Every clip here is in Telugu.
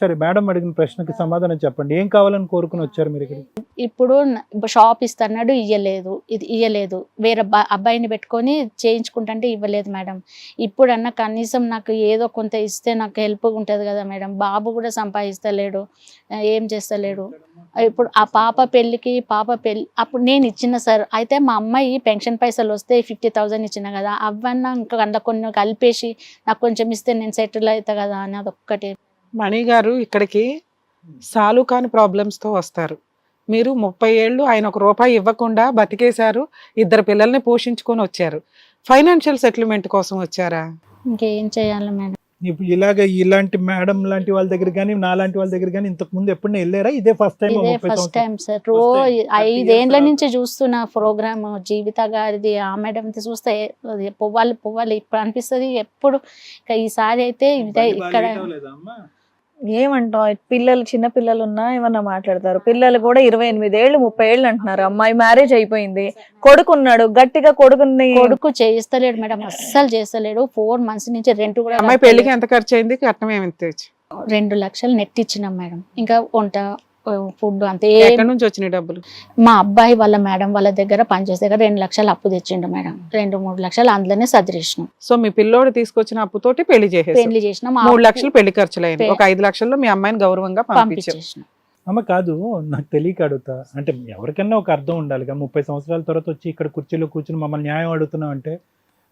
సరే మేడం అడిగిన ప్రశ్నకి సమాధానం చెప్పండి. ఏం కావాలని కోరుకుని వచ్చారు మీరు ఇక్కడ ఇప్పుడు షాప్ ఇస్తున్నాడు ఇయ్యలేదు. ఇది ఇయ్యలేదు. వేరే అబ్బా- అబ్బాయిని పెట్టుకొని చేయించుకుంటుంటే ఇవ్వలేదు మేడం. ఇప్పుడన్నా కనీసం నాకు ఏదో కొంత ఇస్తే నాకు హెల్ప్ ఉంటుంది కదా మేడం. బాబు కూడా సంపాదిస్తలేడు ఏం చేస్తలేడు. ఇప్పుడు ఆ పాప పెళ్ళికి పాప పెళ్ళి అప్పుడు నేను ఇచ్చిన సార్ అయితే మా అమ్మాయి పెన్షన్ పైసలు వస్తే ఫిఫ్టీ థౌజండ్ ఇచ్చిన కదా. అవన్నా ఇంకా అందులో కొన్ని కలిపేసి నాకు కొంచెం ఇస్తే నేను సెటిల్ అవుతా కదా అని అదొక్కటి. మణి గారు ఇక్కడికి సాలు కాని problems తో వస్తారు. మీరు ముప్పై ఏళ్ళు ఆయన ఒక రూపాయి ఇవ్వకుండా బతికేశారు ఇద్దరు పిల్లల్ని పోషించుకొని వచ్చారు. ఫైనాన్షియల్ సెటిల్మెంట్ కోసం వచ్చారా? ఇంకేం చేయాలి మేడం? ఇప్పుడు ఇలాగ ఇలాంటి మేడం లాంటి వాళ్ళ దగ్గర కానీ నా లాంటి వాళ్ళ దగ్గర కానీ ఇంతకు ముందు ఎప్పుడైనా వెళ్ళారా? ఇదే ఫస్ట్ టైం ఇదే ఫస్ట్ టైం సార్ రో ఐదేండ్ల నుంచి చూస్తున్న ప్రోగ్రామ్. జీవిత గారిది ఆ మేడం చూస్తే పువ్వాలి పువ్వాలి ఇప్పుడు అనిపిస్తుంది. ఎప్పుడు ఈసారి అయితే ఇదే ఇక్కడ ఏమంటాం పిల్లలు చిన్న పిల్లలు ఉన్నా ఏమన్నా మాట్లాడతారు? పిల్లలు కూడా ఇరవై ఎనిమిది ఏళ్ళు ముప్పై ఏళ్ళు అంటున్నారు. అమ్మాయి మ్యారేజ్ అయిపోయింది. కొడుకున్నాడు. గట్టిగా కొడుకుని కొడుకు చేస్తలేడు మేడం. అస్సలు చేస్తలేడు. ఫోర్ మంత్స్ నుంచి రెంట్ కూడా అమ్మాయి పెళ్ళికి ఎంత ఖర్చు అయింది కట్నం ఏమి తెచ్చు? రెండు లక్షలు నెట్ ఇచ్చినాం మేడం. ఇంకా వంట ఫుడ్ అంతే. ఎక్కడి నుంచి వచ్చినాయి డబ్బులు? మా అబ్బాయి వాళ్ళ మేడం వాళ్ళ దగ్గర పనిచేసే దగ్గర రెండు లక్షలు అప్పు తెచ్చిండు మేడం. రెండు మూడు లక్షలు అందులోనే సదిరేసినాం. సో మీ పిల్లోడు తీసుకొచ్చిన అప్పుతోటి పెళ్ళి చేసేసారు. పెళ్ళి చేసినాం. మూడు లక్షలు పెళ్ళి ఖర్చులు అయింది పే- ఒక ఐదు లక్షల్లో మీ అమ్మాయిని గౌరవంగా పంపించేసినాం. అమ్మ కాదు నాకు తెలియక అడుగుతా. అంటే ఎవరికైనా ఒక అర్థం ఉండాలి కదా ముప్పై సంవత్సరాల తర్వాత వచ్చి ఇక్కడ కుర్చీలో కూర్చుని మమ్మల్ని న్యాయం అడుగుతున్నావు అంటే.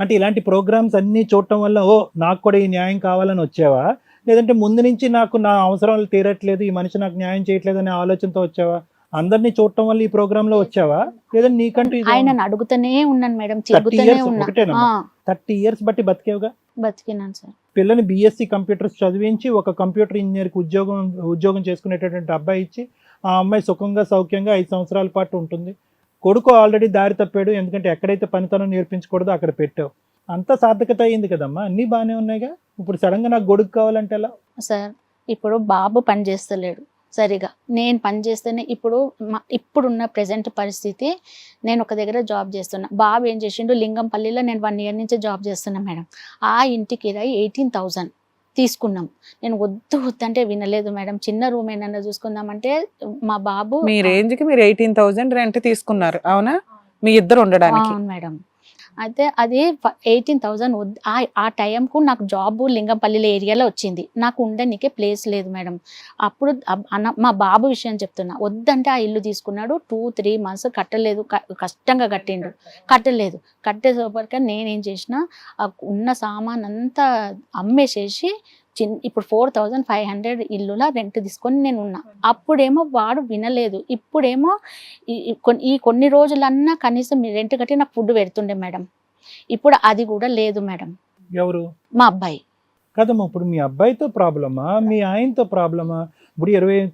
అంటే ఇలాంటి ప్రోగ్రామ్స్ అన్నీ చూడటం వల్ల ఓ నాకు కూడా ఈ న్యాయం కావాలని వచ్చావా? లేదంటే ముందు నుంచి నాకు నా అవసరాలు తీరట్లేదు ఈ మనిషి నాకు న్యాయం చేయట్లేదు అనే ఆలోచనతో వచ్చావా? అందరినీ చూడటం వల్ల ఈ ప్రోగ్రామ్లో వచ్చావా? లేదంటే నీకంటూ ఆయనను అడుగుతూనే ఉన్నాను మేడం 30 తిరుగుతూనే years ఉన్నా ఒకటేనమ్మా? ఆ, థర్టీ ఇయర్స్ బట్టి బతికేవుగా? బతికినాను సార్. పిల్లని బీఎస్సీ కంప్యూటర్స్ చదివించి ఒక కంప్యూటర్ ఇంజనీర్కి ఉద్యోగం ఉద్యోగం చేసుకునేటటువంటి అబ్బాయి ఇచ్చి ఆ అమ్మాయి సుఖంగా సౌఖ్యంగా ఐదు సంవత్సరాల పాటు ఉంటుంది. కొడుకు ఆల్రెడీ దారి తప్పాడు ఎందుకంటే ఎక్కడైతే పనితనం నేర్పించకూడదో అక్కడ పెట్టావు. అంతా సార్థకత అయింది కదమ్మా? అన్నీ బాగానే ఉన్నాయిగా? ఇప్పుడు సడన్గా నాకు గొడుగు కావాలంటే ఎలా? సార్ ఇప్పుడు బాబు పని చేస్తలేడు. సరిగా. నేను పని చేస్తేనే ఇప్పుడు మా ఇప్పుడున్న ప్రజెంట్ పరిస్థితి నేను ఒక దగ్గర జాబ్ చేస్తున్నా. బాబు ఏం చేసిండు? లింగంపల్లిలో నేను వన్ ఇయర్ నుంచి జాబ్ చేస్తున్నా మేడం. ఆ ఇంటి కిరాయి ఎయిటీన్ థౌజండ్ తీసుకున్నాం. నేను వద్దు వద్దంటే వినలేదు మేడం. చిన్న రూమ్ ఏమన్నా చూసుకుందామంటే మా బాబు మీ రేంజ్కి మీరు ఎయిటీన్ థౌసండ్ రెంట్ తీసుకున్నారు. అవునా? మీ ఇద్దరు ఉండడానికి. అవును మేడం. అయితే అది ఎయిటీన్ థౌజండ్ ఆ టైంకు నాకు జాబ్ లింగంపల్లిలో ఏరియాలో వచ్చింది. నాకు ఉండనికే ప్లేస్ లేదు మేడం. అప్పుడు అన్న మా బాబు విషయం చెప్తున్నా. వద్దంటే ఆ ఇల్లు తీసుకున్నాడు. టూ త్రీ మంత్స్ కట్టలేదు. క- కష్టంగా కట్టిండు. కట్టలేదు. కట్టేసేపటికే నేనేం చేసిన ఉన్న సామాన్ అంతా అమ్మేసేసి చిన్ ఇప్పుడు ఫోర్ థౌజండ్ ఫైవ్ హండ్రెడ్ ఇల్లులా రెంట్ తీసుకొని నేను ఉన్నా. అప్పుడేమో వాడు వినలేదు. ఇప్పుడేమో ఈ- కొన్ని ఈ కొన్ని రోజులన్నా కనీసం రెంట్ కట్టి నాకు ఫుడ్ పెడుతుండే మేడం. ఇప్పుడు అది కూడా లేదు మేడం. ఎవరు? మా అబ్బాయి. కదమ్మా ఇప్పుడు మీ అబ్బాయితో ప్రాబ్లమా? మీ ఆయనతో ప్రాబ్లమా? ఇప్పుడు ఇరవై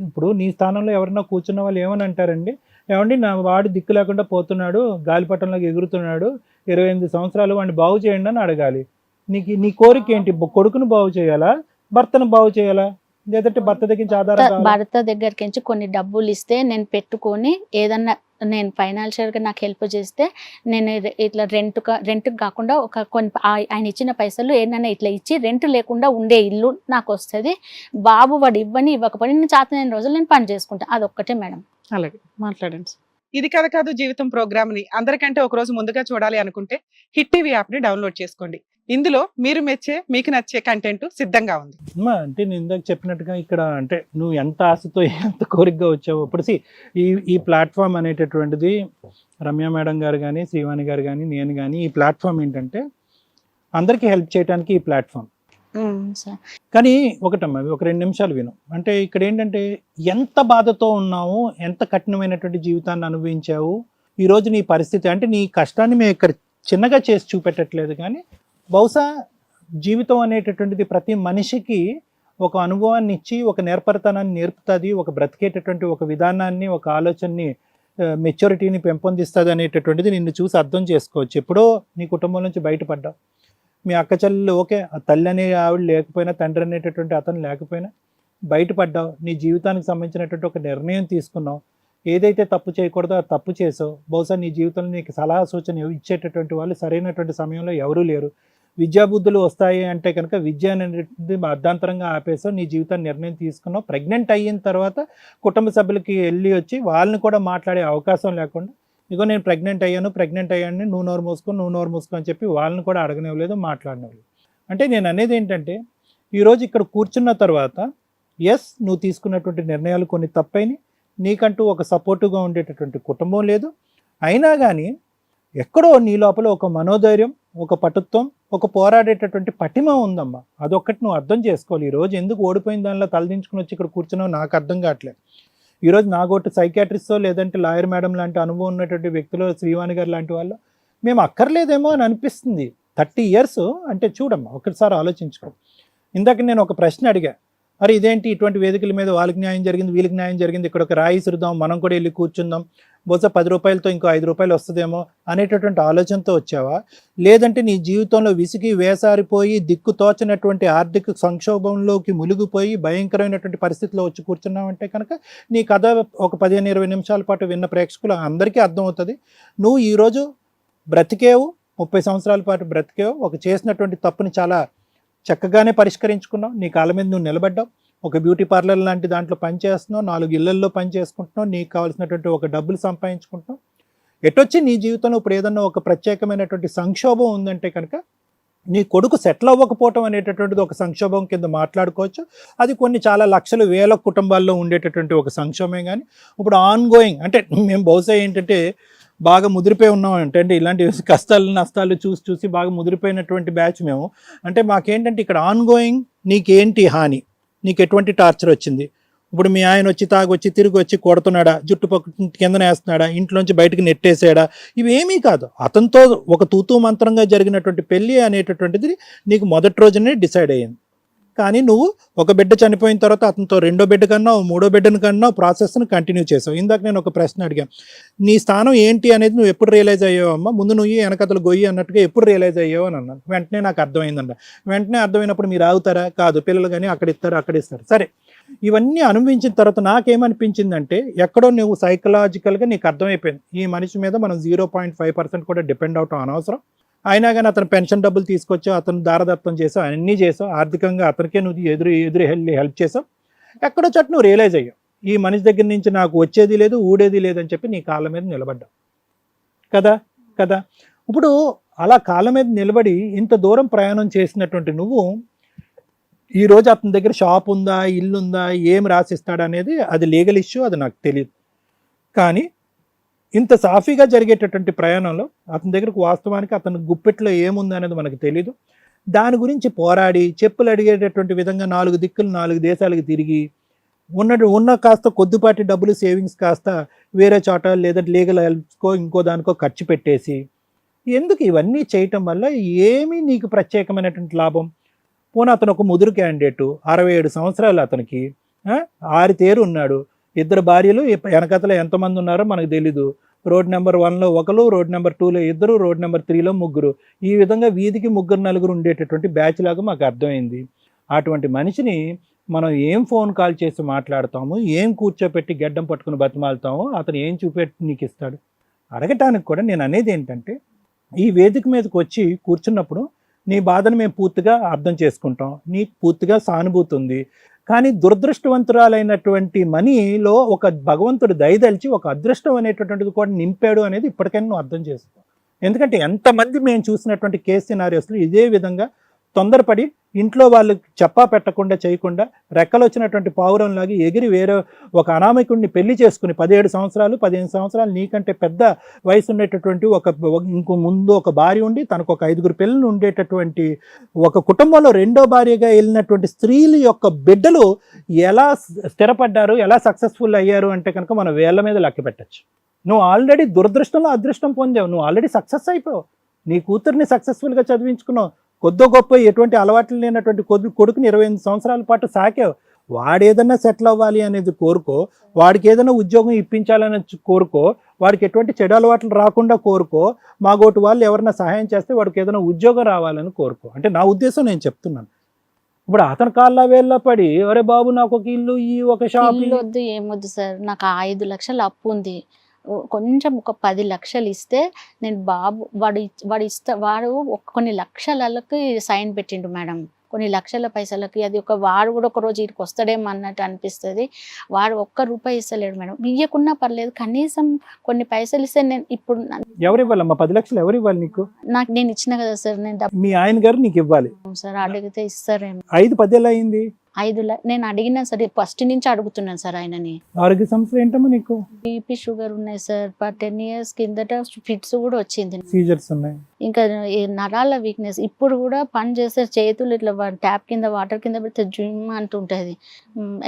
ఇప్పుడు నీ స్థానంలో ఎవరన్నా కూర్చున్న వాళ్ళు ఏమని అంటారండి? ఏమండి నా వాడు దిక్కు లేకుండా పోతున్నాడు గాలిపటంలోకి ఎగురుతున్నాడు ఇరవై ఎనిమిది సంవత్సరాలు వాడిని బాగు చేయండి అని అడగాలి. నీకు నీ కోరిక ఏంటి కొడుకును బాగు చేయాలా? భర్తను బాగు చేయాలా? లేదంటే భర్త దగ్గర నుంచి ఆధారం? భర్త దగ్గరికి నుంచి కొన్ని డబ్బులు ఇస్తే నేను పెట్టుకొని ఏదన్నా నేను ఫైనాన్షియల్గా నాకు హెల్ప్ చేస్తే నేను ఇట్లా రెంట్ రెంట్ కాకుండా ఒక కొన్ని ఆ- ఆయన ఇచ్చిన పైసలు ఏదైనా ఇట్లా ఇచ్చి రెంట్ లేకుండా ఉండే ఇల్లు నాకు వస్తుంది. బాబు వాడు ఇవ్వని ఇవ్వకపోయి నేను చేతనైన రోజులు నేను పని చేసుకుంటాను అదొక్కటే మేడం. అలాగే. మాట్లాడండి ఇది కథ కాదు జీవితం ప్రోగ్రామ్ని అందరికంటే ఒక రోజు ముందుగా చూడాలి అనుకుంటే హిట్ టీవీ యాప్ని డౌన్లోడ్ చేసుకోండి. ఇందులో మీరు మెచ్చే మీకు నచ్చే కంటెంట్ సిద్ధంగా ఉంది. అమ్మా అంటే నేను ఇందాక చెప్పినట్టుగా ఇక్కడ అంటే నువ్వు ఎంత ఆశతో ఎంత కోరికగా వచ్చావు ఇప్పుడు ఈ ఈ ప్లాట్ఫామ్ అనేటటువంటిది రమ్య మేడం గారు కానీ శ్రీవాణి గారు కానీ నేను కానీ ఈ ప్లాట్ఫామ్ ఏంటంటే అందరికీ హెల్ప్ చేయడానికి ఈ ప్లాట్ఫామ్ కానీ ఒకటమ్మా ఒక రెండు నిమిషాలు విను. అంటే ఇక్కడ ఏంటంటే ఎంత బాధతో ఉన్నావు ఎంత కఠినమైనటువంటి జీవితాన్ని అనుభవించావు ఈరోజు నీ పరిస్థితి అంటే నీ కష్టాన్ని మేము ఇక్కడ చిన్నగా చేసి చూపెట్టట్లేదు కానీ బహుశా జీవితం అనేటటువంటిది ప్రతి మనిషికి ఒక అనుభవాన్ని ఇచ్చి ఒక నేర్పరితనాన్ని నేర్పుతుంది ఒక బ్రతికేటటువంటి ఒక విధానాన్ని ఒక ఆలోచనని మెచ్యూరిటీని పెంపొందిస్తుంది అనేటటువంటిది నిన్ను చూసి అర్థం చేసుకోవచ్చు. ఎప్పుడో నీ కుటుంబం నుంచి బయటపడ్డావు. మీ అక్క చెల్లెలు ఓకే ఆ తల్లి అనే ఆవిడ లేకపోయినా తండ్రి అనేటటువంటి అతను లేకపోయినా బయటపడ్డావు. నీ జీవితానికి సంబంధించినటువంటి ఒక నిర్ణయం తీసుకున్నావు. ఏదైతే తప్పు చేయకూడదో ఆ తప్పు చేసావు. బహుశా నీ జీవితంలో నీకు సలహా సూచన ఇచ్చేటటువంటి వాళ్ళు సరైనటువంటి సమయంలో ఎవరూ లేరు. విద్యాబుద్ధులు వస్తాయి అంటే కనుక విద్య అనేది అర్ధాంతరంగా ఆపేసావు నీ జీవితాన్ని నిర్ణయం తీసుకున్నావు. ప్రెగ్నెంట్ అయిన తర్వాత కుటుంబ సభ్యులకి వెళ్ళి వచ్చి వాళ్ళని కూడా మాట్లాడే అవకాశం లేకుండా ఇగో నేను ప్రెగ్నెంట్ అయ్యాను ప్రెగ్నెంట్ అయ్యాను నువ్వు నోరు మూసుకో నువ్వు నోరు మూసుకో అని చెప్పి వాళ్ళని కూడా అడగనివ్వలేదు మాట్లాడనివ్వలేదు. అంటే నేను అనేది ఏంటంటే ఈరోజు ఇక్కడ కూర్చున్న తర్వాత ఎస్ నువ్వు తీసుకున్నటువంటి నిర్ణయాలు కొన్ని తప్పైనవి నీకంటూ ఒక సపోర్టుగా ఉండేటటువంటి కుటుంబం లేదు. అయినా కానీ ఎక్కడో నీ లోపల ఒక మనోధైర్యం ఒక పటుత్వం ఒక పోరాడేటటువంటి పటిమ ఉందమ్మా. అదొక్కటి నువ్వు అర్థం చేసుకోవాలి. ఈరోజు ఎందుకు ఓడిపోయిన దానిలో తలదించుకుని వచ్చి ఇక్కడ కూర్చున్నావు నాకు అర్థం కావట్లేదు. ఈరోజు నాగోటి సైకాట్రిస్టో లేదంటే లాయర్ మేడం లాంటి అనుభవం ఉన్నటువంటి వ్యక్తులు శ్రీవాణి గారు లాంటి వాళ్ళు మేము అక్కర్లేదేమో అని అనిపిస్తుంది. థర్టీ ఇయర్స్ అంటే చూడమ్మా ఒకసారి ఆలోచించుకో. ఇందాక నేను ఒక ప్రశ్న అడిగా. మరి ఇదేంటి? ఇటువంటి వేదికల మీద వాళ్ళకి న్యాయం జరిగింది వీళ్ళకి న్యాయం జరిగింది. ఇక్కడ ఒక రాయి ఇసురుదాం మనం కూడా వెళ్ళి కూర్చుందాం. బహుశా పది రూపాయలతో ఇంకో ఐదు రూపాయలు వస్తుందేమో అనేటటువంటి ఆలోచనతో వచ్చావా? లేదంటే నీ జీవితంలో విసిగి వేసారిపోయి దిక్కు తోచనటువంటి ఆర్థిక సంక్షోభంలోకి మునిగిపోయి భయంకరమైనటువంటి పరిస్థితిలో వచ్చి కూర్చున్నావంటే కనుక నీ కథ ఒక పదిహేను ఇరవై నిమిషాల పాటు విన్న ప్రేక్షకులు అందరికీ అర్థమవుతుంది. నువ్వు ఈరోజు బ్రతికేవు ముప్పై సంవత్సరాల పాటు బ్రతికేవు. ఒక చేసినటువంటి తప్పుని చాలా చక్కగానే పరిష్కరించుకున్నావు. నీ కాళ్ళ మీద నువ్వు నిలబడ్డావు. ఒక బ్యూటీ పార్లర్ లాంటి దాంట్లో పని చేస్తున్నావు. నాలుగు ఇళ్ళల్లో పనిచేసుకుంటున్నావు నీకు కావాల్సినటువంటి ఒక డబ్బులు సంపాదించుకుంటున్నావు. ఎటొచ్చి నీ జీవితంలో ఇప్పుడు ఏదన్నా ఒక ప్రత్యేకమైనటువంటి సంక్షోభం ఉందంటే కనుక నీ కొడుకు సెటిల్ అవ్వకపోవటం అనేటటువంటిది ఒక సంక్షోభం కింద మాట్లాడుకోవచ్చు. అది కొన్ని చాలా లక్షల వేల కుటుంబాల్లో ఉండేటటువంటి ఒక సంక్షోభం కానీ ఇప్పుడు ఆన్ గోయింగ్ అంటే మేము బహుశా ఏంటంటే బాగా ముదిరిపోయి ఉన్నాం అంటే అంటే ఇలాంటి కష్టాలు నష్టాలు చూసి చూసి బాగా ముదిరిపోయినటువంటి బ్యాచ్ మేము. అంటే మాకేంటంటే ఇక్కడ ఆన్ గోయింగ్ నీకేంటి హాని? నీకు ఎటువంటి టార్చర్ వచ్చింది? ఇప్పుడు మీ ఆయన వచ్చి తాగొచ్చి తిరిగి వచ్చి కొడుతున్నాడా? జుట్టు పక్క కిందన వేస్తున్నాడా? ఇంట్లోంచి బయటకు నెట్టేసాడా? ఇవేమీ కాదు. అతనితో ఒక తూతూ మంత్రంగా జరిగినటువంటి పెళ్ళి అనేటటువంటిది నీకు మొదటి రోజునే డిసైడ్ అయ్యింది. కానీ నువ్వు ఒక బిడ్డ చనిపోయిన తర్వాత అతనితో రెండో బిడ్డ కన్నా మూడో బిడ్డను కన్నా ప్రాసెస్ను కంటిన్యూ చేసావు. ఇందాక నేను ఒక ప్రశ్న అడిగాను. నీ స్థానం ఏంటి అనేది నువ్వు ఎప్పుడు రియలైజ్ అయ్యావు అమ్మ? ముందు నువ్వు వెనకతలు గొయ్యి అన్నట్టుగా ఎప్పుడు రియలైజ్ అయ్యావు అని అన్నాను. వెంటనే నాకు అర్థమైందంట. వెంటనే అర్థమైనప్పుడు మీరు ఆగుతారా? కాదు పిల్లలు కానీ అక్కడ ఇస్తారు అక్కడ ఇస్తారు. సరే ఇవన్నీ అనుభవించిన తర్వాత నాకేమనిపించిందంటే ఎక్కడో నువ్వు సైకలాజికల్గా నీకు అర్థమైపోయింది. ఈ మనిషి మీద మనం జీరో పాయింట్ ఫైవ్ పర్సెంట్ కూడా డిపెండ్ అవటం అనవసరం. అయినా కానీ అతను పెన్షన్ డబ్బులు తీసుకొచ్చావు అతను దారదత్తం చేసావు అన్నీ చేసావు ఆర్థికంగా అతనికే నువ్వు ఎదురు ఎదురు వెళ్ళి హెల్ప్ చేసావు. ఎక్కడో చోట నువ్వు రియలైజ్ అయ్యావు. ఈ మనిషి దగ్గర నుంచి నాకు వచ్చేది లేదు ఊడేది లేదని చెప్పి నీ కాళ్ళ మీద నిలబడ్డావు. కదా? కదా? ఇప్పుడు అలా కాళ్ళ మీద నిలబడి ఇంత దూరం ప్రయాణం చేసినటువంటి నువ్వు ఈరోజు అతని దగ్గర షాప్ ఉందా ఇల్లు ఉందా ఏం రాసిస్తాడనేది అది లీగల్ ఇష్యూ అది నాకు తెలియదు కానీ ఇంత సాఫీగా జరిగేటటువంటి ప్రయాణంలో అతని దగ్గరకు వాస్తవానికి అతని గుప్పెట్లో ఏముంది అనేది మనకు తెలియదు దాని గురించి పోరాడి చెప్పులు అడిగేటటువంటి విధంగా నాలుగు దిక్కులు నాలుగు దేశాలకు తిరిగి ఉన్న ఉన్న కాస్త కొద్దిపాటి డబ్బులు సేవింగ్స్ కాస్త వేరే చోట లేదంటే లీగల్ హెల్ప్కో ఇంకో దానికో ఖర్చు పెట్టేసి ఎందుకు ఇవన్నీ చేయటం వల్ల ఏమీ నీకు ప్రత్యేకమైనటువంటి లాభం? పోనీ అతను ఒక ముదురు క్యాండిడేటు అరవై ఏడు సంవత్సరాలు అతనికి ఆరితేరు ఉన్నాడు. ఇద్దరు భార్యలు వెనకతలో ఎంతమంది ఉన్నారో మనకు తెలీదు. రోడ్ నెంబర్ వన్లో ఒకరు రోడ్ నెంబర్ టూలో ఇద్దరు రోడ్ నెంబర్ త్రీలో ముగ్గురు. ఈ విధంగా వీధికి ముగ్గురు నలుగురు ఉండేటటువంటి బ్యాచ్ లాగా మాకు అర్థమైంది. అటువంటి మనిషిని మనం ఏం ఫోన్ కాల్ చేసి మాట్లాడతాము ఏం కూర్చోపెట్టి గడ్డం పట్టుకుని బతిమాలుతాము అతను ఏం చూపెట్టి నీకు ఇస్తాడు? అడగటానికి కూడా నేను అనేది ఏంటంటే ఈ వేదిక మీదకి వచ్చి కూర్చున్నప్పుడు నీ బాధను మేము పూర్తిగా అర్థం చేసుకుంటాం. నీకు పూర్తిగా సానుభూతి ఉంది. కానీ దురదృష్టవంతురాలైనటువంటి మనీలో ఒక భగవంతుడు దయదలిచి ఒక అదృష్టం అనేటటువంటిది కూడా నింపాడు అనేది ఇప్పటికైనా నువ్వు అర్థం చేసుకో. ఎందుకంటే ఎంతమంది మేము చూసినటువంటి కేసు సినారియోస్లో ఇదే విధంగా తొందరపడి ఇంట్లో వాళ్ళు చెప్పా పెట్టకుండా చేయకుండా రెక్కలు వచ్చినటువంటి పావురంలాగి ఎగిరి వేరే ఒక అనామకుడిని పెళ్ళి చేసుకుని పదిహేడు సంవత్సరాలు పదిహేను సంవత్సరాలు నీకంటే పెద్ద వయసు ఉండేటటువంటి ఒక ఒక- ఇంకో ముందు ఒక భార్య ఉండి తనకు ఒక ఐదుగురు పిల్లలు ఉండేటటువంటి ఒక కుటుంబంలో రెండో భార్యగా వెళ్ళినటువంటి స్త్రీల యొక్క బిడ్డలు ఎలా స్థిరపడ్డారు ఎలా సక్సెస్ఫుల్ అయ్యారు అంటే కనుక మనం వేళ్ళ మీద లెక్క పెట్టచ్చు. నువ్వు ఆల్రెడీ దురదృష్టంలో అదృష్టం పొందావు నువ్వు ఆల్రెడీ సక్సెస్ అయిపోయావు. నీ కూతుర్ని సక్సెస్ఫుల్గా చదివించుకున్నావు కొద్దో గొప్ప ఎటువంటి అలవాట్లు లేనటువంటి కొద్ది కొడుకుని ఇరవై ఎనిమిది సంవత్సరాల పాటు సాకావు. వాడేదన్నా సెటిల్ అవ్వాలి అనేది కోరుకో వాడికి ఏదైనా ఉద్యోగం ఇప్పించాలని కోరుకో వాడికి ఎటువంటి చెడు అలవాట్లు రాకుండా కోరుకో మా గోటు వాళ్ళు ఎవరైనా సహాయం చేస్తే వాడికి ఏదైనా ఉద్యోగం రావాలని కోరుకో. అంటే నా ఉద్దేశం నేను చెప్తున్నాను. ఇప్పుడు అతని కాళ్ళ వేళ్ళ పడి ఒరే బాబు నాకు ఒక ఇల్లు ఈ ఒక షాప్ వద్దు ఏమొద్దు సార్. నాకు ఐదు లక్షలు అప్పు ఉంది. కొంచెం ఒక పది లక్షలు ఇస్తే నేను బాబు వాడు వాడు ఇస్తా వాడు కొన్ని లక్షలకి సైన్ పెట్టిండు మేడం. కొన్ని లక్షల పైసలకి అది ఒక వాడు కూడా ఒక రోజు ఇక్కడికి వస్తాడేమో అన్నట్టు అనిపిస్తుంది. వాడు ఒక్క రూపాయి ఇస్తలేడు మేడం. ఇయ్యకున్నా పర్లేదు కనీసం కొన్ని పైసలు ఇస్తే నేను ఇప్పుడు ఎవరు ఇవ్వాలమ్మా పది లక్షలు ఎవరు ఇవ్వాలి నీకు? నాకు నేను ఇచ్చిన కదా సార్ నేను మీ ఆయన గారు నీకు ఇవ్వాలి. సార్ అడిగితే ఇస్తారేమో. ఐదు పదేళ్ళు అయింది. ఐదు నేను అడిగినా సరే ఫస్ట్ నుంచి అడుగుతున్నాను సార్ ఆయనని. ఆరోగ్య సమస్యలు ఏంటమ్మా నీకు? బీపీ షుగర్ ఉన్నాయి సార్ టెన్ ఇయర్స్ కిందట ఫిట్స్ కూడా వచ్చింది. సీజర్స్ ఉన్నాయి. ఇంకా ఈ నరాల వీక్నెస్ ఇప్పుడు కూడా పని చేసే చేతులు ఇట్లా ట్యాప్ కింద వాటర్ కింద పెడితే జిమ్ అంటుంటుంది.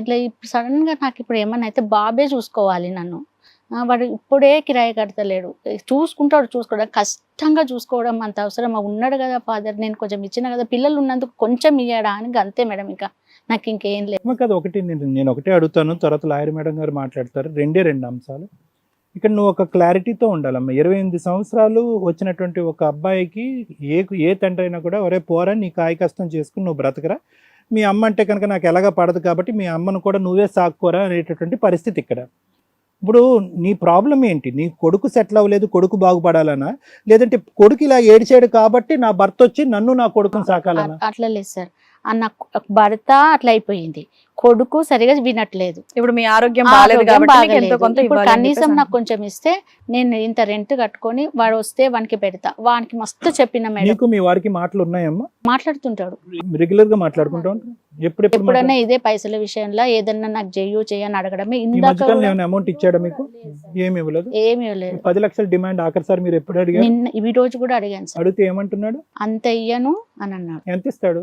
ఇట్లా సడన్గా నాకు ఇప్పుడు ఏమన్నా అయితే బాబే చూసుకోవాలి నన్ను. వాడు ఇప్పుడే కిరాయి కడతలేడు. చూసుకుంటాడు చూసుకోవడం కష్టంగా చూసుకోవడం అంత అవసరం. ఉన్నాడు కదా ఫాదర్ నేను కొంచెం ఇచ్చిన కదా పిల్లలు ఉన్నందుకు కొంచెం ఇయ్యాడా అని అంతే మేడం ఇంకా. నాకు ఇంకేం లేదు. కదా ఒకటి నేను ఒకటే అడుగుతాను. తర్వాత లాయర్ మేడం గారు మాట్లాడతారు. రెండే రెండు అంశాలు. ఇక్కడ నువ్వు ఒక క్లారిటీతో ఉండాలమ్మా. ఇరవై ఎనిమిది సంవత్సరాలు వచ్చినటువంటి ఒక అబ్బాయికి ఏ ఏ తండ్రి అయినా కూడా ఒరే పోరా నీ కాయ కష్టం చేసుకుని నువ్వు బ్రతకరా. మీ అమ్మ అంటే కనుక నాకు ఎలాగా పడదు కాబట్టి మీ అమ్మను కూడా నువ్వే సాక్కోరా అనేటటువంటి పరిస్థితి ఇక్కడ. ఇప్పుడు నీ ప్రాబ్లం ఏంటి? నీ కొడుకు సెటిల్ అవ్వలేదు కొడుకు బాగుపడాలనా? లేదంటే కొడుకు ఇలా ఏడిచాడు కాబట్టి నా భర్త వచ్చి నన్ను నా కొడుకుని సాకాలనా? అట్లా లేదు సార్. అన్న భర్త అట్లా అయిపోయింది. కొడుకు సరిగా వినట్లేదు. ఇప్పుడు మీ ఆరోగ్యం ఇప్పుడు కనీసం నాకు కొంచెం ఇస్తే నేను ఇంత రెంట్ కట్టుకొని వాడు వస్తే వానికి పెడతా. వానికి మస్తు చెప్పిన మేడం. మీ వారికి మాటలు ఉన్నాయమ్మా? మాట్లాడుతుంటాడు. రెగ్యులర్గా మాట్లాడుకుంటా ఎప్పుడైనా ఇదే పైసల విషయంలో ఏదన్నా నాకు చెయ్యు చేయని అడగడమే. ఇందాక అమౌంట్ ఇచ్చాడా మీకు? ఏమి ఇవ్వలేదు? ఏమీ లేదు పది లక్షల డిమాండ్ ఆఖరి సార్ మీరు ఎప్పుడు అడిగారు? నిన్న ఈ రోజు కూడా అడిగాను సార్. అడిగితే ఏమంటున్నాడు? అంత ఇయ్యను అని అన్నాడు. ఎంత ఇస్తాడు?